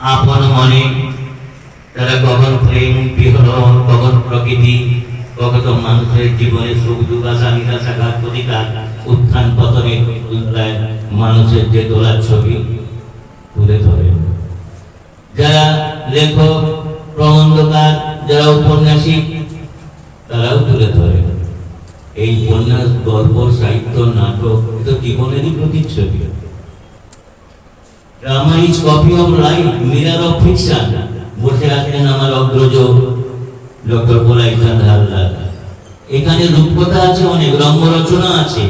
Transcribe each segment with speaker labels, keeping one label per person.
Speaker 1: আপন মনে, তারা কখন প্রেম, বিহরণ, কখন প্রকৃতি, কখন মানুষের জীবনে সুখ দুর্বাসা নিরাশা ঘাত প্রতিকার, উত্থান পতনে মানুষের যে তোলার ছবি তুলে ধরে। যারা লেখক, প্রবন্ধকার, যারা উপন্যাসিক, তারাও তুলে ধরে। এই উপন্যাস, গল্প, সাহিত্য, নাটক, এ তো জীবনেরই প্রতিচ্ছবি। Drama is copy of life mirror of fiction বসে আছেন আমার অগ্রজ, ডক্টর পোলাই হালদার। এখানে রূপকথা আছে, অনেক রঙ্গ রচনা আছে।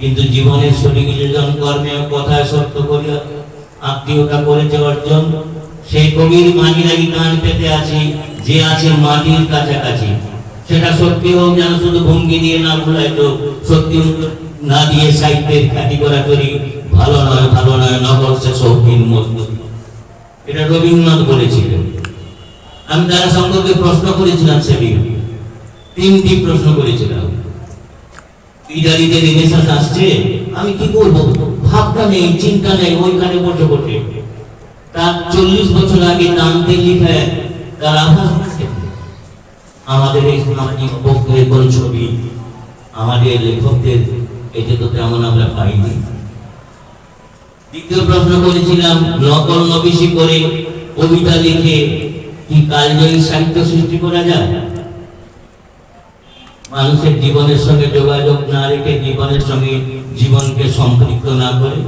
Speaker 1: কিন্তু জীবনের সলিগিজন কর্মে কথায় সত্য করিয়া আত্মীয়তা করেছে অর্জন। সেই কবির মাটিরাই গান পেতে আছে, যে আছে মাটির কাছাকাছি। সেটা সত্যি হোক, যেন শুধু ভঙ্গি দিয়ে না ভুলাই তো সত্যি না দিয়ে সাহিত্যের খ্যাতি করা করি ভালো নয় ভালো নয় নগর সে মজবুত এটা রবীন্দ্রনাথ বলেছিলেন। আমি তারা সম্পর্কে প্রশ্ন করেছিলাম, সেদিন। তিনটি প্রশ্ন করেছিলাম। ইটালিতে রেনেসাঁস আসছে, আমি কি করব? ভাবনা নেই, চিন্তা নেই, ওইখানে বসে বসে। তার চল্লিশ বছর আগে নামতে লিখে তার আভাস আমাদের এই সামাজিক কোন ছবি। আমাদের লেখকদের, এতে তো তেমন আমরা পাইনি। দ্বিতীয় প্রশ্ন করেছিলাম, নকল নবিশি করে কবিতা লিখে কি কালজয়ী সাহিত্য সৃষ্টি করা যায়? মানুষের জীবনের সঙ্গে যোগাযোগ না রেখে জীবনের সঙ্গে জীবনকে সম্পৃক্ত না করে,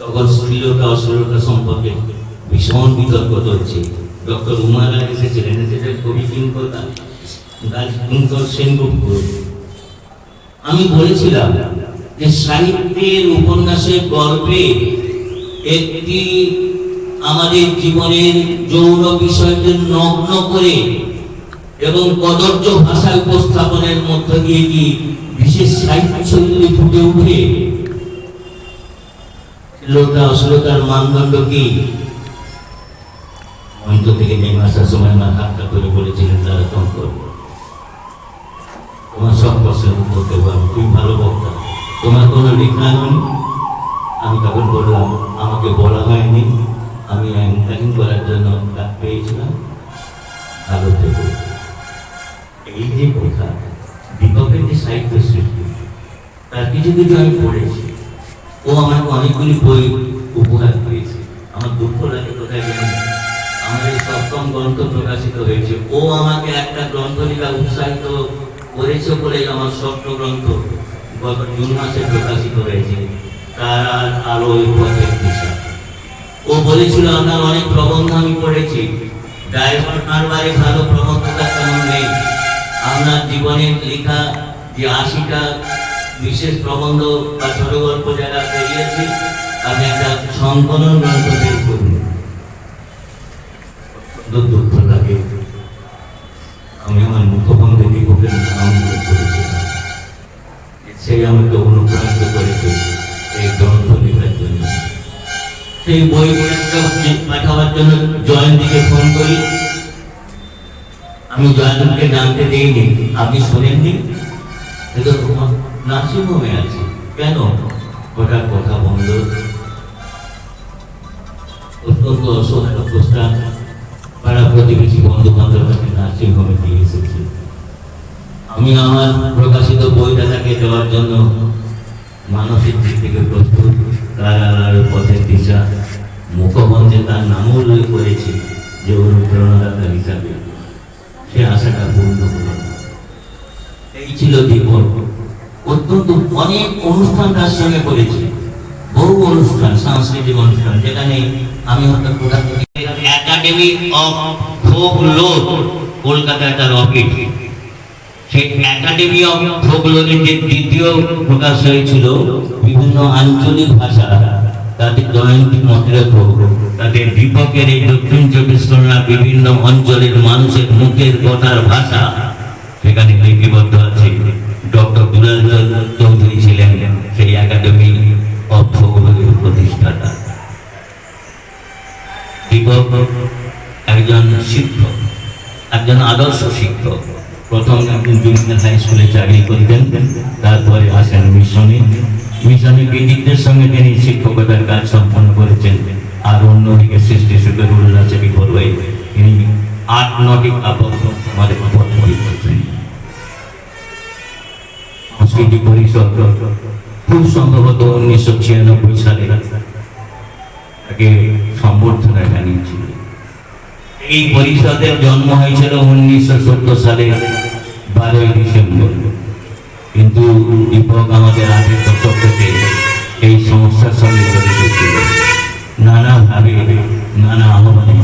Speaker 1: তখন শ্লীলতা অশ্লীলতা সম্পর্কে ভীষণ বিতর্ক চলছে। ডক্টর উমা রায় এসেছিলেন এসেছিলেন কবি কিঙ্কর সেনগুপ্ত। আমি বলেছিলাম যে সাহিত্যের উপন্যাসের গল্পে একটি আমাদের জীবনের যৌন বিষয়কে নগ্ন করে এবং কদর্য ভাষা উপস্থাপনের মধ্য দিয়ে কি বিশেষ সাহিত্য শৈলী ফুটে উঠে? শ্লীলতা অশ্লীলতার মানদণ্ড কি? মঞ্চ থেকে নেমে আসার সময় মা হাতটা করে বলেছিলেন তারা তখন তোমার সব প্রশ্নের উত্তর দেবো আমি, তুমি ভালো বক্তা তোমার কোনো লেখা নেই? আমি তখন বললাম, আমাকে বলা হয়নি। আমি অ্যাঙ্কারিং করার জন্য ডাক পেয়েছিলাম। ভালো দেবো এই যে কথা দীপকের যে সাহিত্য সৃষ্টি, তার কিছু কিছু আমি পড়েছি। ও আমাকে অনেকগুলি বই উপহার দিয়েছে। আমার দুঃখ লাগে কোথায় জানি না। আমাদের সপ্তম গ্রন্থ প্রকাশিত হয়েছে। ও আমাকে একটা গ্রন্থ লেখা উৎসাহিত করেছে বলে আমার ষষ্ঠ গ্রন্থ গত জুন মাসে প্রকাশিত হয়েছে। তার ও অনেক প্রবন্ধ আমি পড়েছি। ড্রাইভার কারবারে ভালো তেমন নেই। লেখা যে আশিটা বিশেষ প্রবন্ধ বা ছোট গল্প যারা বেরিয়েছে আপনি একটা সংকলন গ্রন্থ বের আমাকে অনুপ্রাণিত করেছে। এই গ্রন্থ লেখার জন্য। সেই বই পাঠাবার জন্য জয়ন্তীকে ফোন করি। আমি জয়ন্তকে জানতে দিইনি। আপনি শোনেননি? কিন্তু নার্সিং হোমে আছি। কেন? হঠাৎ কথা বন্ধ। অত্যন্ত অসহায় অবস্থা। পাড়া প্রতিবেশী বন্ধু বান্ধব নার্সিং হোমে দিয়ে এসেছি। আমি আমার প্রকাশিত বইটা তাকে দেওয়ার জন্য মানসিক দিক থেকে প্রস্তুত তার আর পথের দিশা, মুখবন্ধে তার নামও উল্লেখ করেছি যে অনুপ্রেরণাদাতা হিসাবে। সে আশাটা পূর্ণ হল। এই ছিল দীপক। অত্যন্ত অনেক অনুষ্ঠান তার সঙ্গে করেছি। বহু অনুষ্ঠান, সাংস্কৃতিক অনুষ্ঠান, যেখানে আমি হয়তো একাডেমি অফ ফোক লোক কলকাতায় তার অফিস সেই একাডেমি অফ ফোকলোরের যে দ্বিতীয় প্রকাশ হয়েছিল বিভিন্ন আঞ্চলিক ভাষা, তাদের এই দক্ষিণ চব্বিশ বিভিন্ন অঞ্চলের মানুষের মুখের কথার ভাষা, সেখানে লিপিবদ্ধ আছে। ডক্টর দুলাল চৌধুরী ছিলেন সেই একাডেমি অফ ফোকলোরের প্রতিষ্ঠাতা। দীপক একজন শিক্ষক, একজন আদর্শ শিক্ষক। প্রথম একজন জুনিয়র হাই স্কুলে চাকরি করতেন, তারপরে আসেন মিশনে। মিশনে বিদিকদের সঙ্গে তিনি শিক্ষকতার কাজ সম্পন্ন করেছেন, আর অন্যদিকে সৃষ্টি সুখরুল্লাহ চাবি বলবে তিনি আট নটি আবদ্ধ আমাদের পথ পরিবর্তন সংস্কৃতি পরিষদ খুব সম্ভবত উনিশশো ছিয়ানব্বই সালে তাকে সম্বর্ধনা জানিয়েছিল। এই পরিষদের জন্ম হয়েছিল উনিশশো সত্তর সালে, বারোই ডিসেম্বর। কিন্তু দীপক আমাদের আগের দশক থেকে এই সমস্যার সঙ্গে জড়িত ছিল। নানাভাবে, নানা আহ্বানে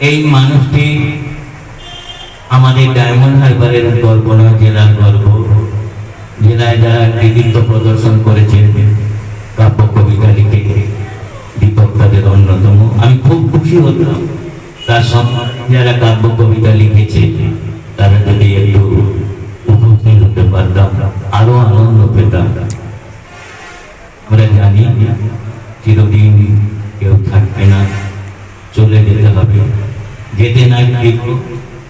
Speaker 1: এই মানুষটি আমাদের ডায়মন্ড হারবারের গর্ব নয় জেলার গর্ব। জেলায় যারা কৃতিত্ব প্রদর্শন করেছে কাব্য কবিতা লিখে দীপক তাদের অন্যতম। আমি খুব খুশি হতাম। তার সম্মানে যারা কাব্য কবিতা লিখেছে, তারা যদি একটু উপস্থিত হতে পারতাম, আরও আনন্দ পেতাম। আমরা জানি, চিরদিন কেউ থাকবে না, চলে যেতে হবে। যেতে নাই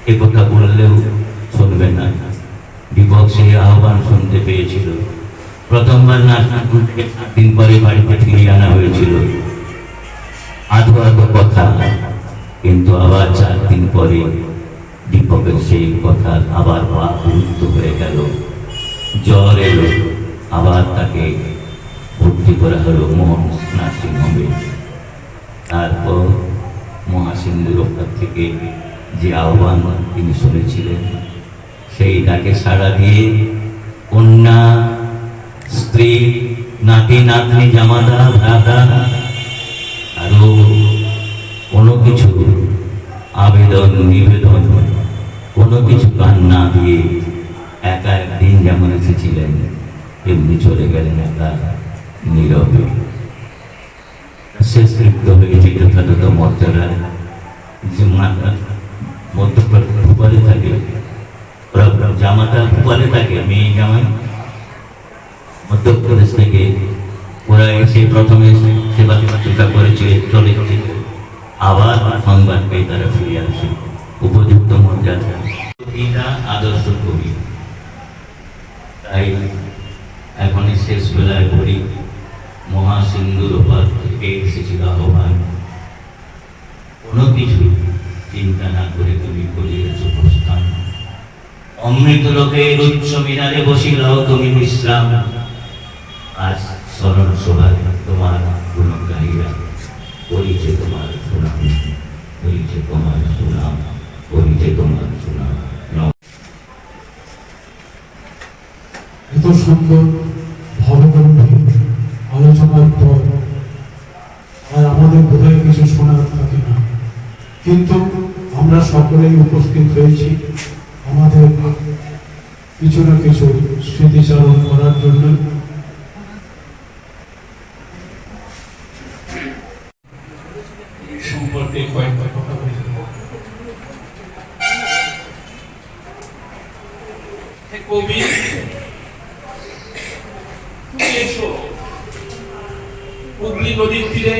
Speaker 1: এ কথা বললেও চলবে না। সেই আহ্বান শুনতে পেয়েছিল। প্রথমবার সাত দিন পরে বাড়িতে ফিরিয়ে আনা হয়েছিল। আধো কথা কিন্তু আবার চার দিন পরে দীপকের সেই কথা আবার পা গুরুত্ব হয়ে গেল। জ্বর এলো, আবার তাকে ভর্তি করা হলো মোহন নার্সিং হোমে। তারপর মহাসিন্ধুর ওপর থেকে যে আহ্বান তিনি শুনেছিলেন, সেই ডাকে সাড়া দিয়ে কন্যা, স্ত্রী, নাতি, নাতনি, জামাতা নিবেদন কোনো কিছু গান না দিয়ে একা একদিন যেমন এসেছিলেন এমনি চলে গেলেন একা নীরবে। শেষকৃত্য হয়েছে যথাযথ মর্যাদা যে মধ্যপ্রদেশ ভূপালে থাকে জামাতা ভূপালে থাকে, মেয়ে জামাই, মধ্যপ্রদেশ থেকে ওরা এসে প্রথমে সেবা শুশ্রূষা করেছে, চলে আবার সংবাদ পেয়ে তারা ফিরে আসে। উপযুক্ত মর্যাদা। গীতা আদর্শ কবি। তাই এখন এই শেষ বেলায় বলি মহাসিন্ধুর এসেছিল আহ্বান। কোনো কিছু চিন্তা না করে তুমি করিয়েছ প্রস্থান। অমৃত লোকের উচ্চ মিনারে বসিল তুমি বিশ্রাম। আজ স্মরণ সভায় তোমার গুণগাহীরা করিছে তোমার সুনাম করিছে তোমার সুনাম নম
Speaker 2: এত সুন্দর ভবগম্ভীর আলোচনার পর আর আমাদের বোধহয় কিছু শোনার থাকে না। কিন্তু আমরা সকলেই উপস্থিত হয়েছি আমাদের কিছু না কিছু স্মৃতিচারণ করার জন্য
Speaker 3: সম্পর্কে কয়েকটা কথা বলি হে কবি তুমি এসো হুগলি নদীর তীরে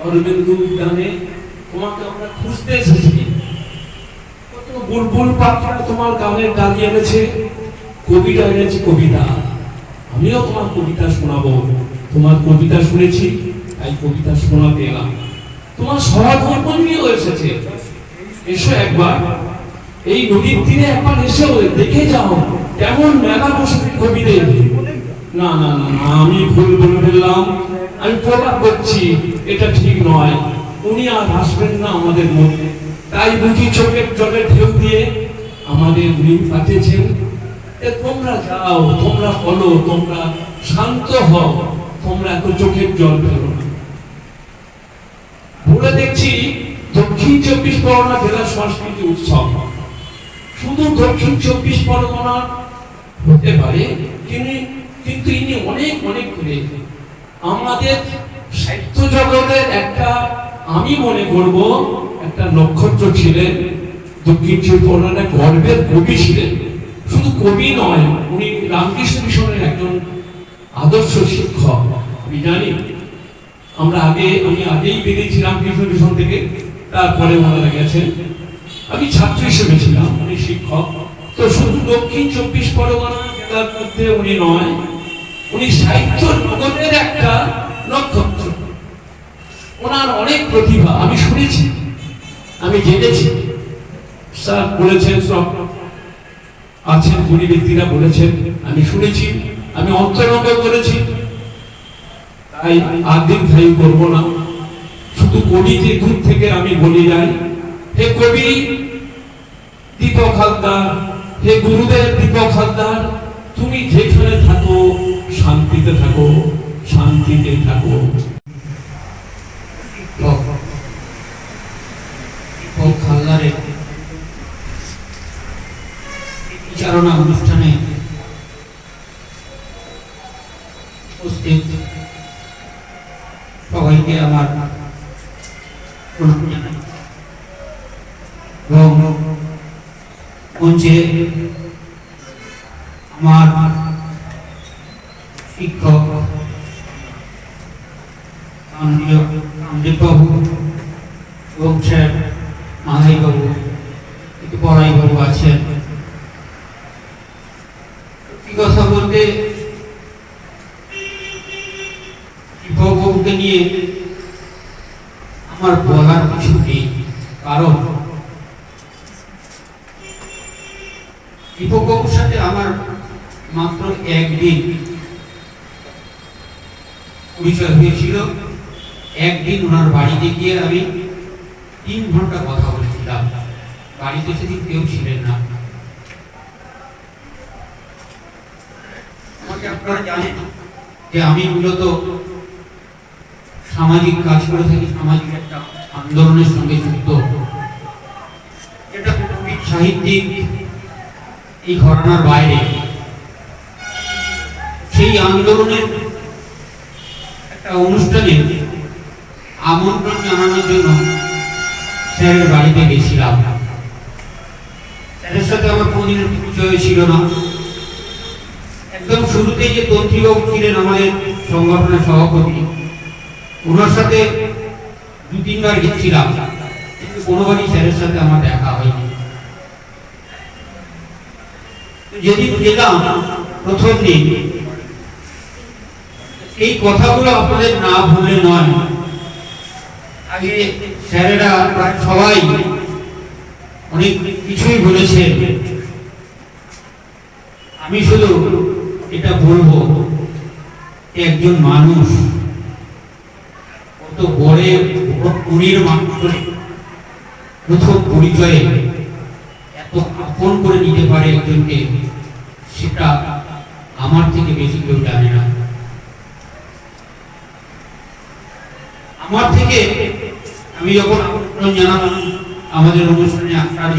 Speaker 3: অরবিন্দ উদ্যানে তোমাকে খুঁজতে এসেছি। কত বুলবুল পাখিরা তোমার গানের ডালি এনেছে। কবিতা এনেছে কবিতা। আমিও তোমার কবিতা শোনাবো। তোমার কবিতা শুনেছি, তাই কবিতা শোনাতে এলাম। তোমার সহধর্মীয় এসেছে। এসো একবার। এই নদীর তীরে একবার এসে দেখে যাও, কেমন মেলা বসেছে কবিদের। না না না আমি ভুল বলে ফেললাম। আমি প্রলাপ করছি এটা ঠিক নয়। উনি আর আসবেন না আমাদের মধ্যে। তাই বুঝি চোখের জলে ঢেউ দিয়ে আমাদের উনি পাঠিয়েছেন তোমরা যাও, তোমরা বলো, তোমরা শান্ত হও, তোমরা এত চোখের জল ফেলো বলে দেখছি দক্ষিণ চব্বিশ পরগনা জেলা সংস্কৃতি উৎসব। শুধু দক্ষিণ চব্বিশ পরগনা হতে পারে, তিনি কিন্তু ইনি অনেক অনেক করে আমাদের সাহিত্য জগতের একটা আমি মনে করব একটা নক্ষত্র ছিলেন দক্ষিণ চব্বিশ পরগনার গর্বের কবি ছিলেন। শুধু কবি নয়, উনি রামকৃষ্ণ মিশনের একজন আদর্শ শিক্ষক, আমি জানি। আমরা আগে, আমি আগেই বেরিয়েছিলাম রামকৃষ্ণ মিশন থেকে, তারপরে ওনারা গেছেন। আমি ছাত্র হিসেবে ছিলাম, উনি শিক্ষক। তো শুধু দক্ষিণ চব্বিশ পরগনা জেলার মধ্যে উনি নয়, উনি সাহিত্য জগতের একটা নক্ষত্র। ওনার অনেক প্রতিভা, আমি শুনেছি, আমি জেনেছি। স্যার বলেছেন সব, আছেন, গুণী ব্যক্তিরা বলেছেন, আমি শুনেছি, আমি অন্তরঙ্গ করেছি তাই আদিন ভাই করব না। শুধু কবিতে দূর থেকে আমি বলে যাই। হে কবি, দীপক হালদার, হে গুরুদেব দীপক হালদার, তুমি যেখানে থাকো, শান্তিতে থাকো শান্তিতে থাকো
Speaker 4: দীপক দীপক হালদারের বিচারণা অনুষ্ঠানে উপস্থিত সবাইকে আমার এবং আমার শিক্ষক বাবু এবং স্যার মাধাই বাবু একটু পড়াই বাবু আছেন সত্যি কথা বলতে নিয়ে আমার বলার কিছু নেই, কারণ দীপক সাথে আমার মাত্র একদিন পরিচয় হয়েছিল। একদিন ওনার বাড়িতে গিয়ে আমি তিন ঘণ্টা কথা বলেছিলাম। বাড়িতে সেদিন কেউ ছিলেন না। আমাকে আপনারা জানেন যে আমি মূলত সামাজিক কাজ করে থাকি সামাজিক একটা আন্দোলনের সঙ্গে যুক্ত। এটা সাহিত্যিক এই ঘটনার বাইরে। সেই আন্দোলনের একটা অনুষ্ঠানে আমন্ত্রণ জানানোর জন্য স্যারের বাড়িতে গেছিলাম। স্যারের সাথে আমার কোনদিনের পরিচয় ছিল না। একদম শুরুতেই যে তন্ত্রীবাবু ছিলেন আমাদের সংগঠনের সভাপতি, ওনার সাথে দু তিনবার গেছিলাম কোনোবারই স্যারের সাথে আমার দেখা হয়নি। যেদিন গেলাম, প্রথম দিন, এই কথাগুলো আপনাদের না ভুলে নয়। আগে স্যারেরা প্রায় সবাই অনেক কিছুই বলেছেন। আমি শুধু এটা বলব একজন মানুষ কত পুরীর মানুষের প্রথম পরিচয়ে এত আপন করে নিতে পারে একজনকে, সেটা আমার থেকে বেশি কেউ জানে না। আমার থেকে আমি যখন আমন্ত্রণ জানালাম আমাদের অনুষ্ঠানে আসার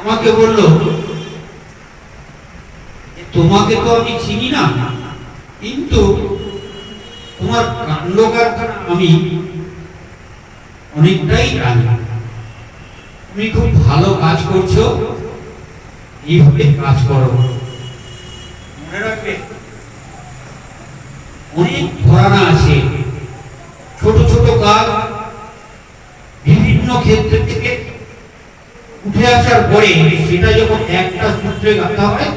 Speaker 4: আমাকে বলল তোমাকে তো আমি চিনি না। কিন্তু তোমার কাণ্ড কারখানা আমি অনেকটাই জানি তুমি খুব ভালো কাজ করছ। এইভাবে কাজ করো। মনে রাখবে, অনেক ঘরানা আছে। ছোট ছোট কাজ বিভিন্ন ক্ষেত্র থেকে উঠে আসার পরে সেটা যখন একটা সূত্রে গাঁথা হয়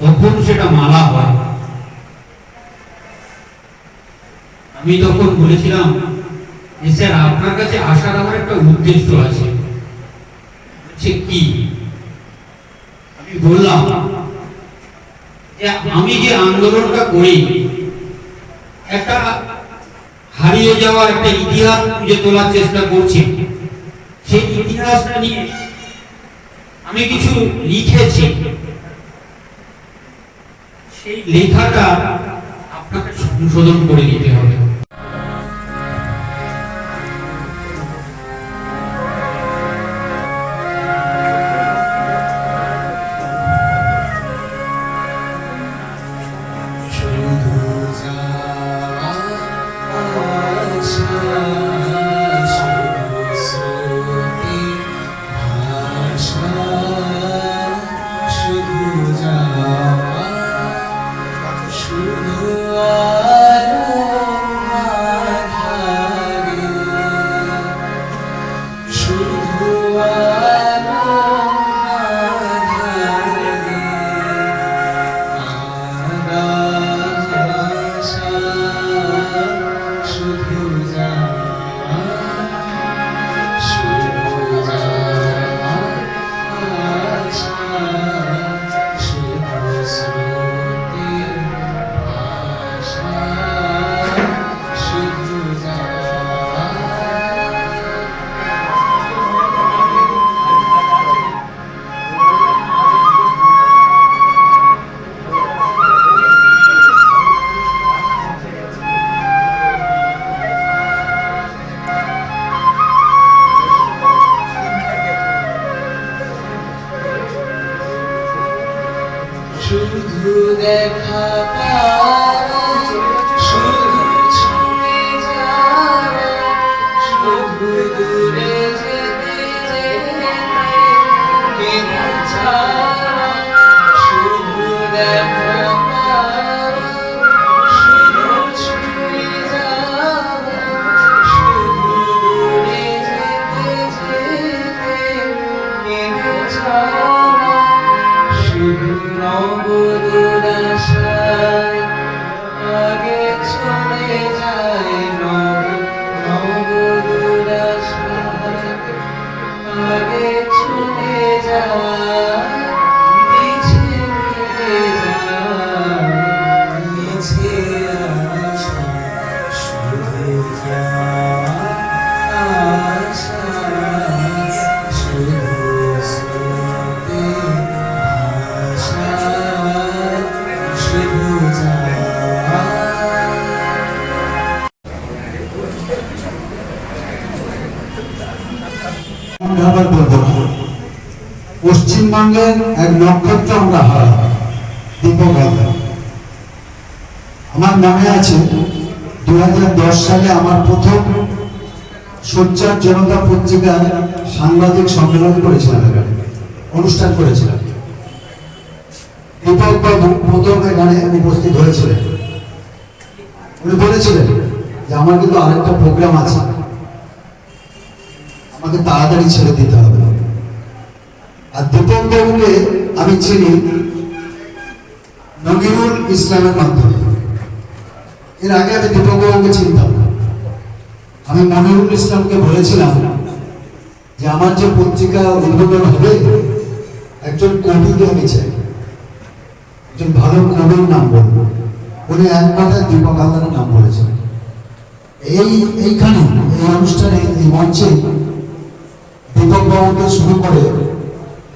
Speaker 4: তখন সেটা মালা হয়। আমি তখন বলেছিলাম স্যার, আপনার কাছে আসার আমার একটা উদ্দেশ্য আছে। কি? আমি বললাম যে আমি যে আন্দোলনটা করি, একটা হারিয়ে যাওয়া একটা ইতিহাস খুঁজে তোলার চেষ্টা করছি। সেই ইতিহাসটা নিয়ে আমি কিছু লিখেছি। সেই লেখাটা আপনাকে সংশোধন করে নিতে হবে।
Speaker 2: পশ্চিমবঙ্গের এক নক্ষত্র আমরা হারালাম দীপক আমার মনে আছে দু হাজার দশ সালে আমার প্রথম সোচ্চার জনতা পত্রিকায় সাংবাদিক সম্মেলন করেছিলাম অনুষ্ঠান করেছিলাম। দীপক বাবু প্রথম এখানে উপস্থিত হয়েছিলেন। উনি বলেছিলেন যে, আমার কিন্তু আরেকটা প্রোগ্রাম আছে। আমাকে তাড়াতাড়ি ছেড়ে দিতে হবে। আর দীপক বাবুকে আমি চিনি নগিরুল ইসলামের মাধ্যমে। এর আগে আমি দীপক বাবুকে চিনতাম। আমি মনিরুল ইসলামকে বলেছিলাম যে আমার যে পত্রিকা উদ্বোধন হবে, একজন কবিকে আমি চাই। একজন ভালো কবির নাম বলব। উনি এক কথায় দীপক হালদারের নাম বলেছেন। এই, এইখানে, এই অনুষ্ঠানে, এই মঞ্চে দীপক বাবুকে শুরু করে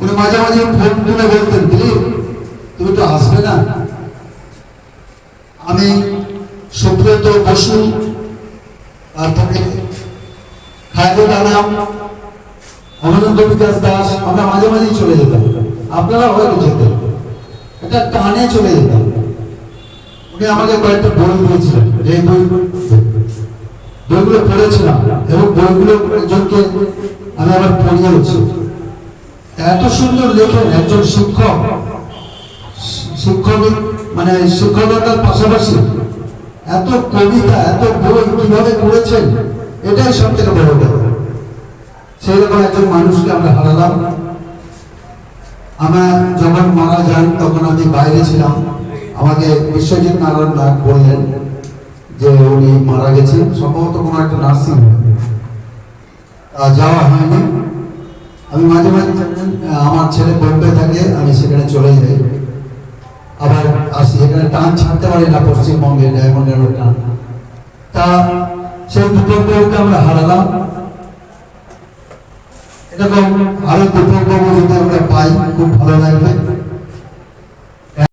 Speaker 2: উনি মাঝে মাঝে ফোন তুলে বলতেন দিলীপ তুমি তো আসবে না। আমি সুব্রত বসু তারপরে খায়রুল আলম অমরেন্দ্র বিকাশ দাস, আমরা মাঝে মাঝেই চলে যেতাম। আপনারা হয়তো যেতেন। এটা টানে চলে যেতাম। উনি আমাকে কয়েকটা বই দিয়েছিলেন। যে বই বইগুলো পড়েছিলাম এবং বইগুলো একজনকে আমি আবার পড়িয়েছি এত সুন্দর লেখেন একজন শিক্ষক। শিক্ষক মানে শিক্ষকতার পাশাপাশি এত কবিতা, এত বই কীভাবে করেছেন এটাই সব থেকে বড় ব্যাপার। সেই রকম একজন মানুষকে আমরা হারালাম। আমরা যখন মারা যান, তখন আমি বাইরে ছিলাম। আমাকে বিশ্বজিৎ নারায়ণ নাগ বললেন যে উনি মারা গেছেন। সম্ভবত কোনো একটা নার্সিং যাওয়া হয়নি। আমি মাঝে মাঝে আমার ছেলে বোম্বে থাকে, আমি সেখানে চলে যাই। আবার আসি, এখানে টান ছাড়তে পারি না পশ্চিমবঙ্গে, ডায়মন্ডের টান তা সেই দুর্গকে আমরা হারালাম। এরকম আরও যদি আমরা পাই, খুব ভালো লাগবে।